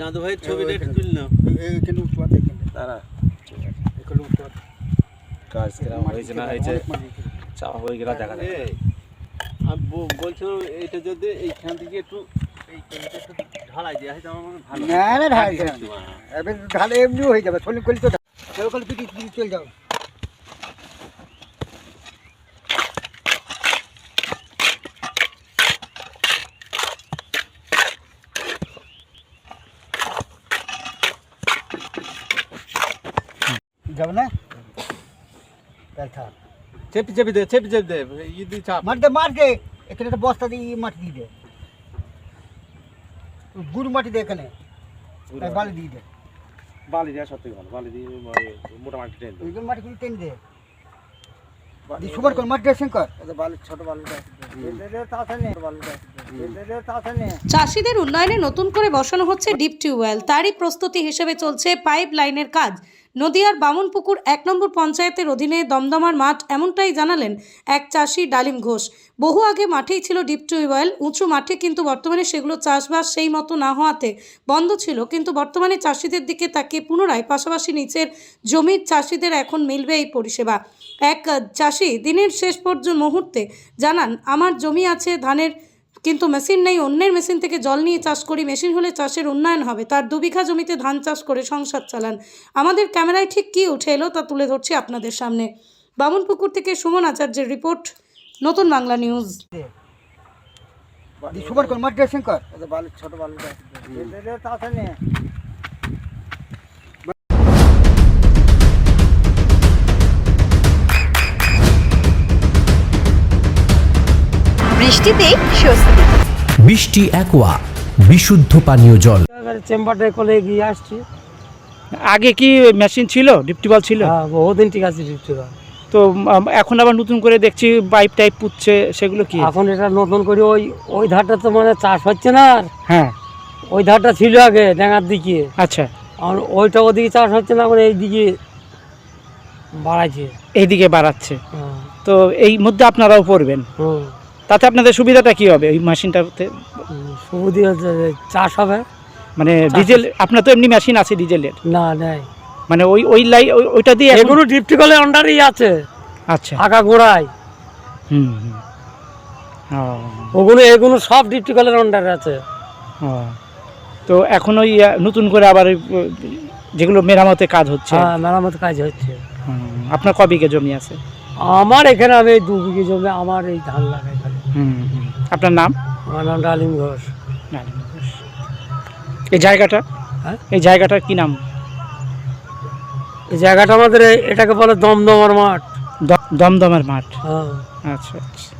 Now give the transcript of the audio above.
চাঁদ ভাইয়ের ছবিটা একটু তুল নাও। এখানে এখানে। তারা এখানে উঠোয়াতে। কাজ কেরাম হয়েছে না হয়েছে চাওয়া হয়ে গেলে দেখা যায় আমি ব- বলছিলাম এটা যদি এইখান থেকে একটু ঢালাই দেওয়া হয় আমার মনে ভালো না না ঢাল আগে দেবে একটু, না। হ্যাঁ। এবার ঢালে এমনিও হয়ে যাবে চলে করলে তো চলো চলে যাও যাবে না? তাহলে থাক। চেপে চেপে দে চেপে চেপে দে ই দি চাপ। মার দে মার দে এখানে একটা বস্তা দিয়ে মাটি দিয়ে দে। গুড় মাটি দে এখানে। বালি দিয়ে দে। বালি দেওয়া সত্যি ভালো বালি দিয়ে মোটামুটি ট্রেন ওইগুলো মাটিগুলো টেনে দে। কর মাটি ড্রেসিং কর। বালি ছোট নে। চাষিদের উন্নয়নে নতুন করে বসানো হচ্ছে ডিপ টিউবওয়েল। তারই প্রস্তুতি হিসেবে চলছে পাইপ লাইনের কাজ। নদিয়ার বামনপুকুর এক নম্বর পঞ্চায়েতের অধীনে দমদমার মাঠ এমনটাই জানালেন এক চাষি ডালিম ঘোষ। বহু আগে মাঠেই ছিল ডিপ টিউবওয়েল উঁচু মাঠে কিন্তু বর্তমানে সেগুলো চাষবাস সেই মতো না হওয়াতে বন্ধ ছিল, কিন্তু বর্তমানে চাষিদের দিকে তাকিয়ে পুনরায় পাশাপাশি নিচের জমির চাষিদের এখন মিলবে এই পরিষেবা। এক চাষি, দিনের শেষ পর্যন্ত মুহূর্তে জানান, আমার জমি আছে ধানের কিন্তু মেশিন নেই অন্যের মেশিন থেকে জল নিয়ে চাষ করি মেশিন হলে চাষের উন্নয়ন হবে। তার দু বিঘা জমিতে ধান চাষ করে সংসার চালান। আমাদের ক্যামেরায় ঠিক কী উঠে এলো তা তুলে ধরছি আপনাদের সামনে। বামনপুকুর থেকে সুমন আচার্যের রিপোর্ট নতুন বাংলা নিউজ। সমান ছোট বালুটা। তাড়াতাড়ি বৃষ্টিতে স্বস্তি। বৃষ্টি একোয়া বিশুদ্ধ পানীয় জল। চেম্বারটা করে গিয়ে আসছি। আগে কি মেশিন ছিল? ডিপটিবল ছিল? হ্যাঁ বহুদিন ঠিক আছে ডিপটিবা তো এখন আবার নতুন করে দেখছি পাইপ টাইপ পুচ্ছে সেগুলো কি? এখন এটা নতুন করে ওই ওই ধারটা তো মানে চাষ হচ্ছে না আর। হ্যাঁ। ওই ধারটা ছিল আগে ডেঙ্গার দিকে। আচ্ছা। আর ওইটা ওদিকে চাষ হচ্ছে না এখন এই দিকে বাড়াইছে। এইদিকে বাড়াচ্ছে। হ্যাঁ, তো এই মধ্যে আপনারাও পড়বেন। হুম, তাতে আপনাদের সুবিধাটা কি হবে? ওই মেশিনটাতে? সুবিধা হচ্ছে যে চাষ হবে। মানে ডিজেল আপনার তো এমনি মেশিন আছে ডিজেলের? না নেই। মানে ওই ওই লাই ওই- ওইটা দিয়ে এখন- এগুলো ডিপটিকলের আন্ডারই আছে। আচ্ছা। ফাঁকা গোড়ায়। হুম হুম। ও, ওগুলো এগুলো সব ডিপটিকলের আন্ডারে আছে। ও। তো এখন ওই আহ, নতুন করে আবার ওই, আহ, যেগুলো মেরামতে কাজ হচ্ছে। হ্যাঁ মেরামত কাজ হচ্ছে। হুম, আপনার ক বিঘে জমি আছে? আমার এখানে আমি দু বিঘে জমি আমার এই ধান লাগাই হুম। আপনার নাম? আমার নাম ডালিম ঘোষ। ঘোষ। এই জায়গাটা? হ্যাঁ? এই জায়গাটার কি নাম? এই জায়গাটা আমাদের এটাকে বলে দমদমার মাঠ। দমদমের মাঠ। হ্যাঁ। আচ্ছা আচ্ছা।